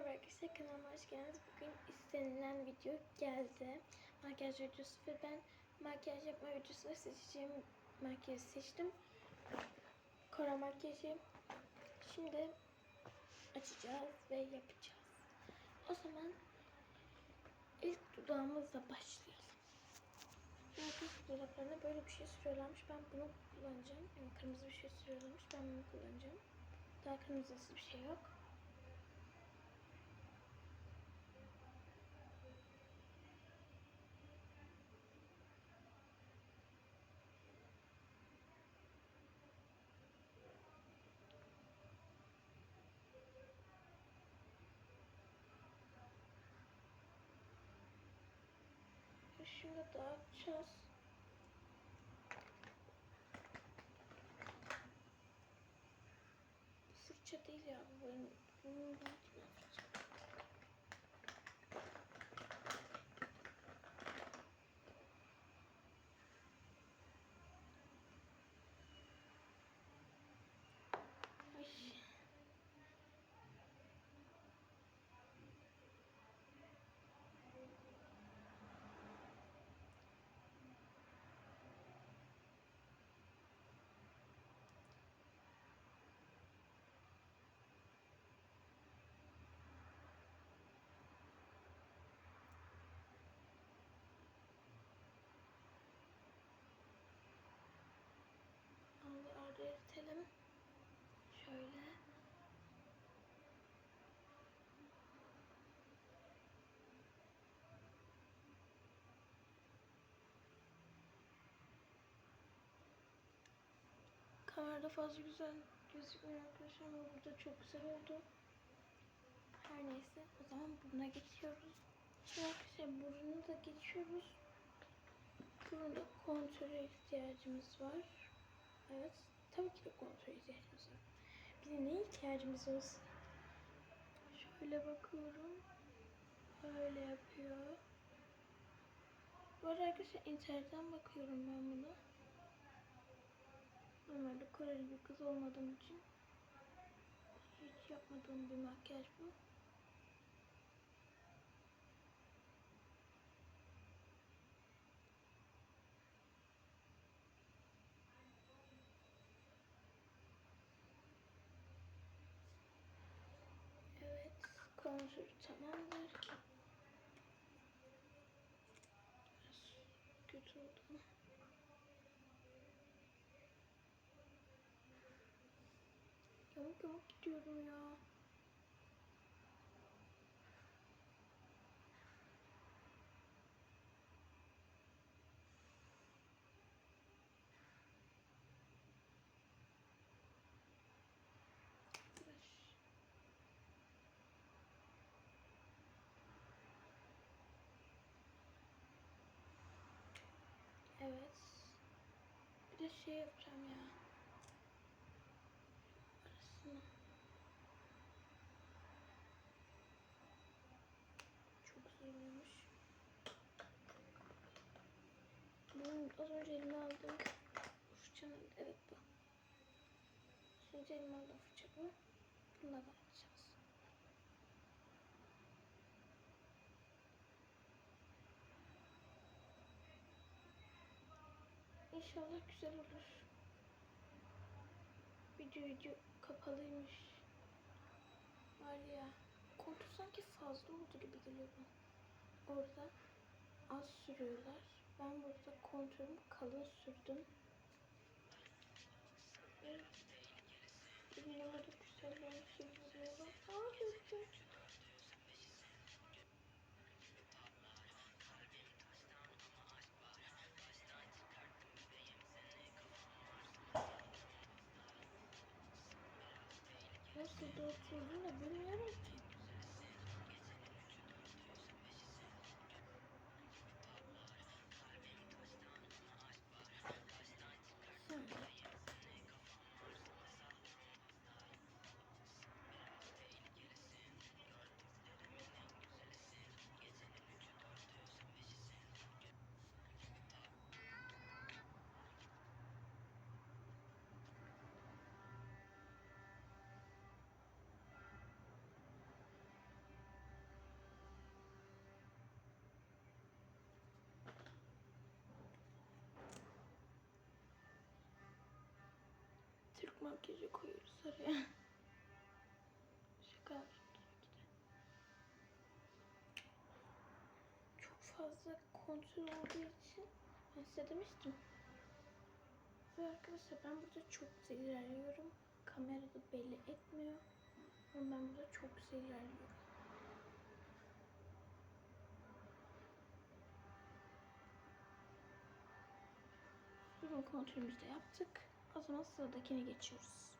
Merhaba arkadaşlar kanalıma hoş geldiniz. Bugün istenilen video geldi. Makyaj videosu ve ben makyaj yapma videosunda seçeceğim makyajı seçtim. Kora makyajı. Şimdi açacağız ve yapacağız. O zaman ilk dudağımızla başlayalım. Herkes dudaklarına böyle bir şey sürüyorlarmış. Ben bunu kullanacağım. Yani kırmızı bir şey sürüyorlarmış. Ben bunu kullanacağım. Daha kırmızısı bir şey yok. Şimdi dağıtacağız. Fırça değil ya bu benim. Bunun fırça. Ay. Al arada eritelim. Şöyle. Kamerada fazla güzel gözükmüyor arkadaşlar ama burada çok güzel oldu. Her neyse o zaman buruna geçiyoruz. Şimdi arkadaşlar burunu da geçiyoruz. Burada kontrole ihtiyacımız var. Evet. Tabii ki de kontrol ihtiyacımız var. Bize ne ihtiyacımız var? Şöyle bakıyorum. Böyle yapıyor. Bu arada arkadaşlar internetten bakıyorum ben buna. Koreli bir kız olmadığım için hiç yapmadığım bir makyaj bu. Evet, kontür tamamdır. Biraz kötü oldu ama. Yamuk gidiyorum ya. Evet. Bir de şey yapacağım ya. Arasına. Çok güzel olmuş. Bunun az önce elime aldığım fırçanın evet bu. Şimdi elime aldığım fırça bu. Bununla bakacağız. İnşallah güzel olur. Video video kapalıymış. Var ya kontur sanki fazla oldu gibi geliyor bana. Orada az sürüyorlar. Ben burada kontürümü kalın sürdüm. Evet. Orada güzel bir şey oturduğunu bilmiyorum ki. Makyajı koyuyoruz araya. Şaka. Çok fazla kontrol olduğu için ben size demiştim. Ve arkadaşlar ben burada çok güzel ilerliyorum. Kamerada belli etmiyor. Ama ben burada çok güzel ilerliyorum. Ürün kontrolümüzü de yaptık. O zaman sıradakine geçiyoruz.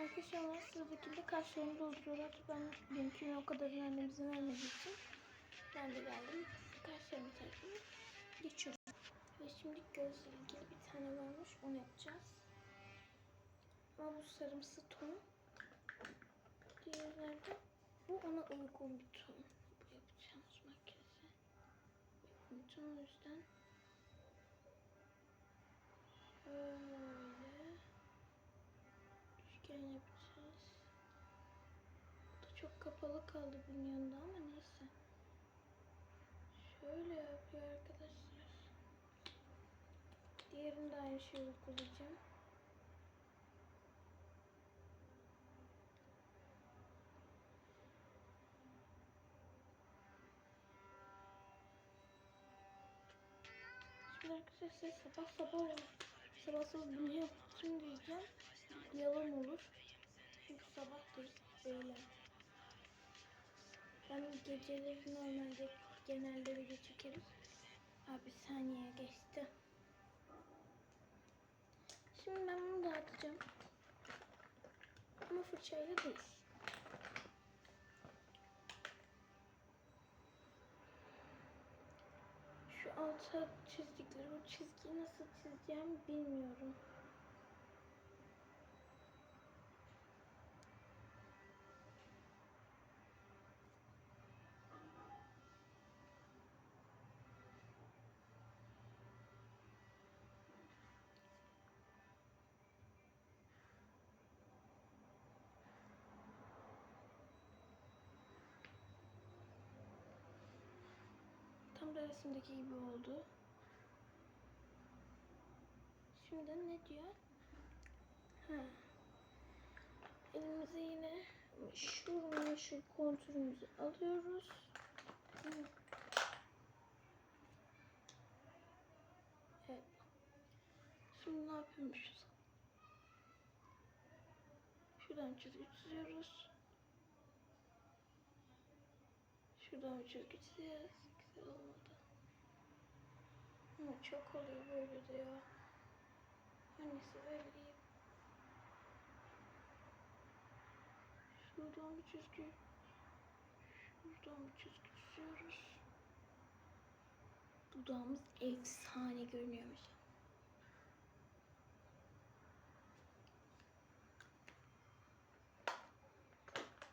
Arkadaşlar sıradakinde kaşlarını dolduruyorlar. Ben benimkini o kadar annemizin vermediği için ben de geldim. Kaşlarımı tarafına geçiyoruz. Ve şimdi gözle ilgili bir tane varmış. Onu yapacağız. Ama bu sarımsı ton. Diğerlerde bu ona uygun bir ton. Bu yapacağımız makyajı. Uygun ton o yüzden Böyle üçgen yapacağız. Bu da çok kapalı kaldı bunun yanında ama neyse. Şöyle yapıyor arkadaşlar. Diğerini de aynı şeyi uygulayacağım. Şimdi arkadaşlar sabah sabah var. Sabah sabah bunu yaptım diyeceğim. Yalan olur. Çünkü sabahtır beyler. Ben geceleri normalde genelde video çekerim. Abi saniye geçti. Şimdi ben bunu dağıtacağım. Ama fırçayla değil. Alta çizdikleri o çizgiyi nasıl çizeceğim bilmiyorum. Tam da resimdeki gibi oldu. Şimdi ne diyor? Ha. Elimize yine meşhur meşhur kontürümüzü alıyoruz. Evet. Şimdi ne yapıyormuşuz? Şuradan çizgi çiziyoruz. Şuradan çizgi çiziyoruz. Güzel. Ama çok oluyor böyle de ya. Böyle iyi? Şuradan bir çizgi. Şuradan bir çizgi çiziyoruz. Dudağımız efsane görünüyormuş.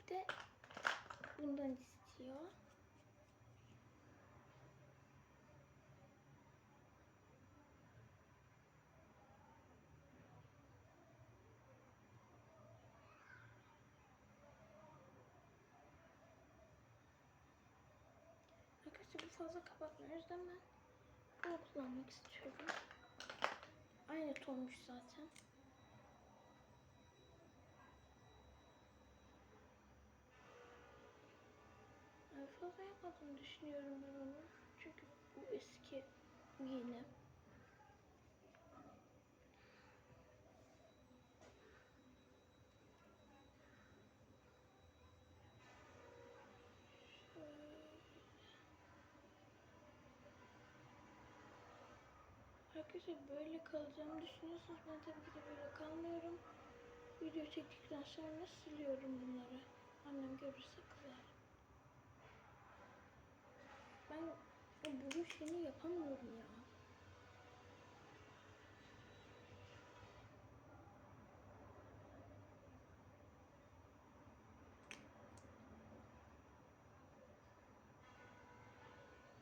Bir de bundan istiyor. Arkadaşlar bu fazla kapatmıyor. O yüzden ben bunu kullanmak istiyorum. Aynı tonmuş zaten. Fazla yapmadığını düşünüyorum ben onu. Çünkü bu eski, bu yeni. Arkadaşlar böyle kalacağımı düşünüyorsunuz. Ben tabii ki de böyle kalmıyorum. Video çektikten sonra siliyorum bunları. Annem görürse kızar. Ben bunun şeyini yapamıyorum ya.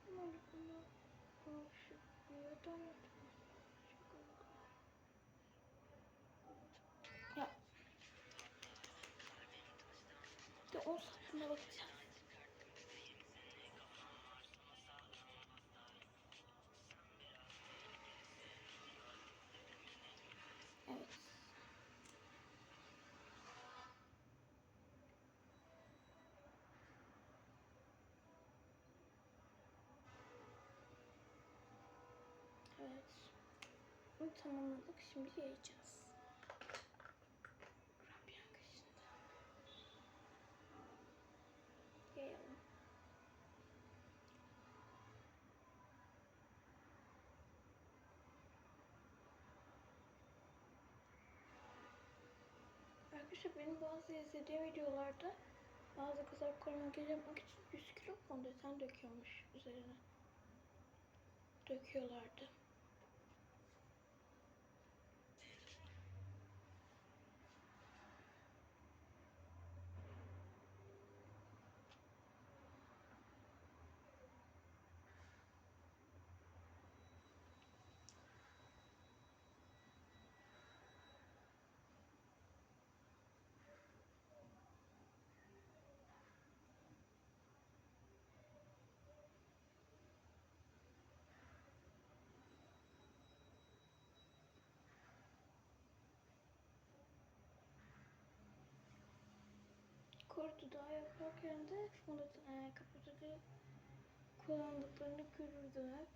Bunu bunu şu buradan 10 saniyede bakacağım. Evet. Evet. Bunu tamamladık. Şimdi yayacağız. Arkadaşlar benim bazı izlediğim videolarda bazı kızlar koruma makyaj yapmak için 100 kilo fondöten döküyormuş üzerine. Döküyorlardı. Kor dudağı yaparken de fondöten e, kapatıcı kullandıklarını görürdüm hep.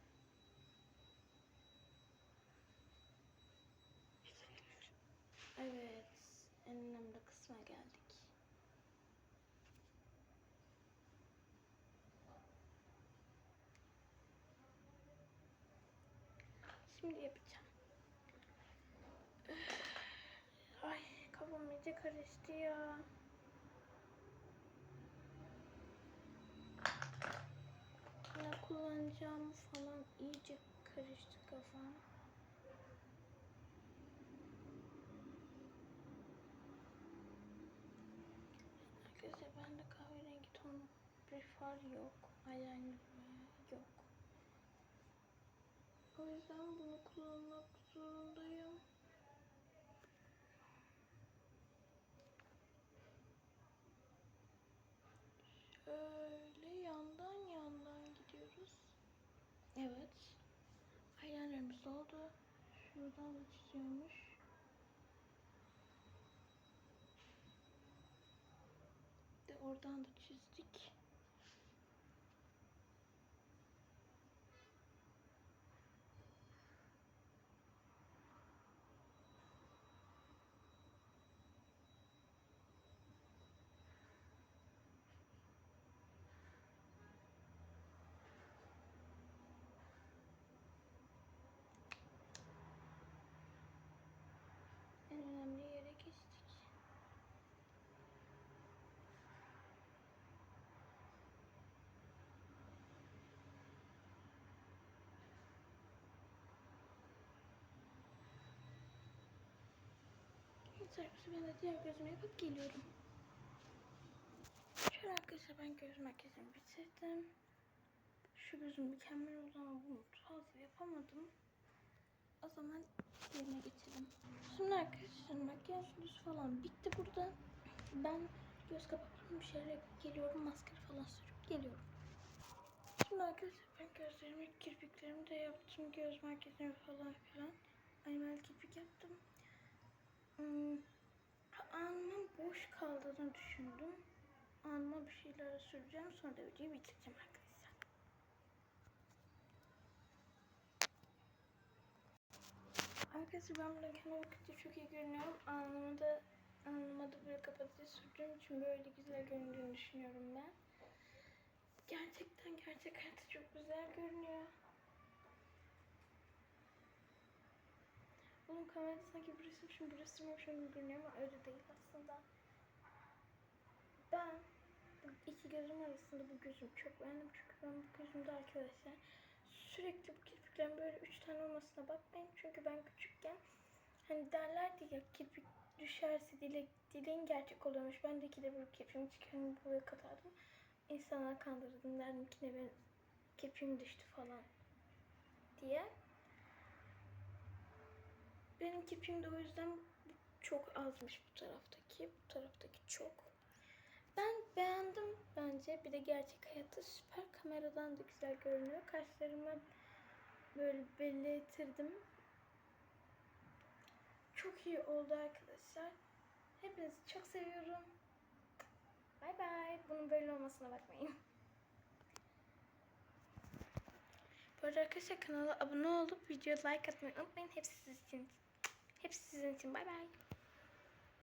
Evet, en önemli kısma geldik. Şimdi yapacağım. Ay kafam iyice karıştı ya. Ne kullanacağım falan iyice karıştı kafam. Arkadaşlar bende kahverengi ton bir far yok. Eyeliner yok. O yüzden bunu kullanmak zorundayım. Şöyle yandan yandan gidiyoruz. Evet. Eyelinerimiz oldu. Şuradan da çiziyormuş. De oradan da çizdik. En önemli yere geçtik. Evet arkadaşlar ben de diğer gözümü yapıp geliyorum. Şöyle arkadaşlar ben göz makyajımı bitirdim. Şu gözüm mükemmel oldu ama bunu fazla yapamadım. O zaman yerine geçelim. Şimdi arkadaşlar makyaj yüz falan bitti burada. Ben göz kapaklarımı bir şeyler yapıp geliyorum. Maskara falan sürüp geliyorum. Şimdi arkadaşlar ben gözlerimi, kirpiklerimi de yaptım. Göz makyajımı falan filan. Animal kirpik yaptım. Hmm, alnımın boş kaldığını düşündüm. Alnıma bir şeyler süreceğim. Sonra da videoyu bitireceğim arkadaşlar. Arkadaşlar ben burada kendime bakınca çok iyi görünüyorum. Alnıma da, alnıma da böyle kapatıcı sürdüğüm için böyle güzel göründüğünü düşünüyorum ben. Gerçekten gerçek hayatta çok güzel görünüyor. Oğlum kamerada sanki bir resim yapmışım gibi görünüyor ama öyle değil aslında. Ben bu iki gözüm arasında bu gözüm çok beğendim çünkü ben bu gözümde arkadaşlar sürekli bu kirpiklerin böyle üç tane olmasına bakmayın çünkü ben küçükken hani derlerdi ya kirpik düşerse dile, dileğin gerçek oluyormuş. Ben de ikide bir kirpiğimi çıkarım buraya katardım. İnsanlar kandırırdım derdim ki ne benim kirpiğim düştü falan diye. Benim kirpiğim de o yüzden çok azmış bu taraftaki. Bu taraftaki çok. Ben beğendim bence. Bir de gerçek hayatta süper kameradan da güzel görünüyor. Kaşlarımı böyle belli ettirdim. Çok iyi oldu arkadaşlar. Hepinizi çok seviyorum. Bay bay. Bunun böyle olmasına bakmayın. Bu arada arkadaşlar kanala abone olup videoya like atmayı unutmayın. Hepsi sizin için. Hepsi sizin için. Bay bay.